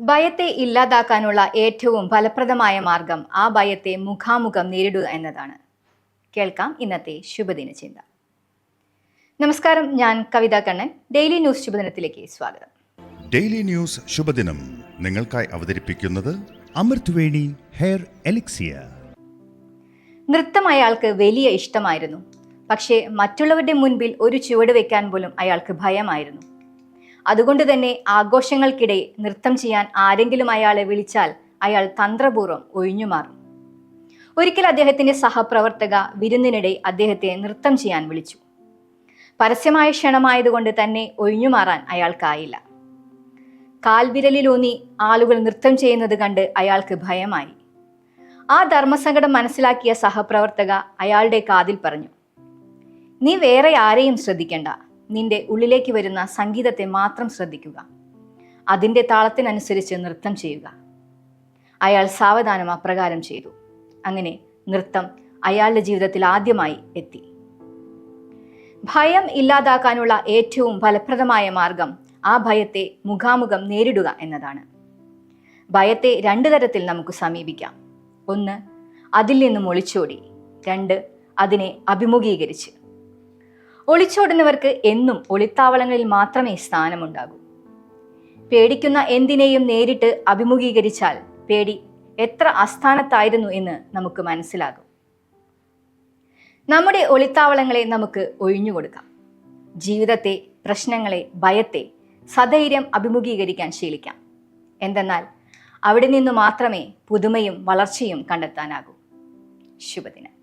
ഭയത്തെ ഇല്ലാതാക്കാനുള്ള ഏറ്റവും ഫലപ്രദമായ മാർഗം ആ ഭയത്തെ മുഖാമുഖം നേരിടുക എന്നതാണ്. കേൾക്കാം ഇന്നത്തെ ശുഭദിന ചിന്ത. നമസ്കാരം ഞാൻ കവിത കണ്ണൻ. ഡെയിലി ന്യൂസ് ശുഭദിനത്തിലേക്ക് സ്വാഗതം. ഡെയിലി ന്യൂസ് ശുഭദിനം നിങ്ങൾക്കായി അവതരിപ്പിക്കുന്നത് അമൃത്വേണി ഹെയർ എലിക്സിയ. നൃത്തം അയാൾക്ക് വലിയ ഇഷ്ടമായിരുന്നു. പക്ഷേ മറ്റുള്ളവരുടെ മുൻപിൽ ഒരു ചുവട് വെക്കാൻ പോലും അയാൾക്ക് ഭയമായിരുന്നു. അതുകൊണ്ട് തന്നെ ആഘോഷങ്ങൾക്കിടെ നൃത്തം ചെയ്യാൻ ആരെങ്കിലും അയാളെ വിളിച്ചാൽ അയാൾ തന്ത്രപൂർവം ഒഴിഞ്ഞുമാറും. ഒരിക്കൽ അദ്ദേഹത്തിന്റെ സഹപ്രവർത്തക വിരുന്നിനിടെ അദ്ദേഹത്തെ നൃത്തം ചെയ്യാൻ വിളിച്ചു. പരസ്യമായ ക്ഷണമായതുകൊണ്ട് തന്നെ ഒഴിഞ്ഞുമാറാൻ അയാൾക്കായില്ല. കാൽവിരലിലൂന്നി ആളുകൾ നൃത്തം ചെയ്യുന്നത് കണ്ട് അയാൾക്ക് ഭയമായി. ആ ധർമ്മസങ്കടം മനസ്സിലാക്കിയ സഹപ്രവർത്തക അയാളുടെ കാതിൽ പറഞ്ഞു നീ വേറെ ആരെയും ശ്രദ്ധിക്കണ്ട. നിന്റെ ഉള്ളിലേക്ക് വരുന്ന സംഗീതത്തെ മാത്രം ശ്രദ്ധിക്കുക. അതിന്റെ താളത്തിനനുസരിച്ച് നൃത്തം ചെയ്യുക. അയാൾ സാവധാനം അപ്രകാരം ചെയ്തു. അങ്ങനെ നൃത്തം അയാളുടെ ജീവിതത്തിൽ ആദ്യമായി എത്തി. ഭയം ഇല്ലാതാക്കാനുള്ള ഏറ്റവും ഫലപ്രദമായ മാർഗം ആ ഭയത്തെ മുഖാമുഖം നേരിടുക എന്നതാണ്. ഭയത്തെ രണ്ടു തരത്തിൽ നമുക്ക് സമീപിക്കാം. ഒന്ന് അതിൽ നിന്നും ഒളിച്ചോടി. രണ്ട് അതിനെ അഭിമുഖീകരിച്ച്. ഒളിച്ചോടുന്നവർക്ക് എന്നും ഒളിത്താവളങ്ങളിൽ മാത്രമേ സ്ഥാനമുണ്ടാകൂ. പേടിക്കുന്ന എന്തിനേയും നേരിട്ട് അഭിമുഖീകരിച്ചാൽ പേടി എത്ര അസ്ഥാനത്തായിരുന്നു എന്ന് നമുക്ക് മനസ്സിലാകും. നമ്മുടെ ഒളിത്താവളങ്ങളെ നമുക്ക് ഒഴിഞ്ഞുകൊടുക്കാം ജീവിതത്തെ പ്രശ്നങ്ങളെ ഭയത്തെ സധൈര്യം അഭിമുഖീകരിക്കാൻ ശീലിക്കാം. എന്തെന്നാൽ അവിടെ നിന്ന് മാത്രമേ പുതുമയും വളർച്ചയും കണ്ടെത്താനാകൂ. ശുഭദിനം.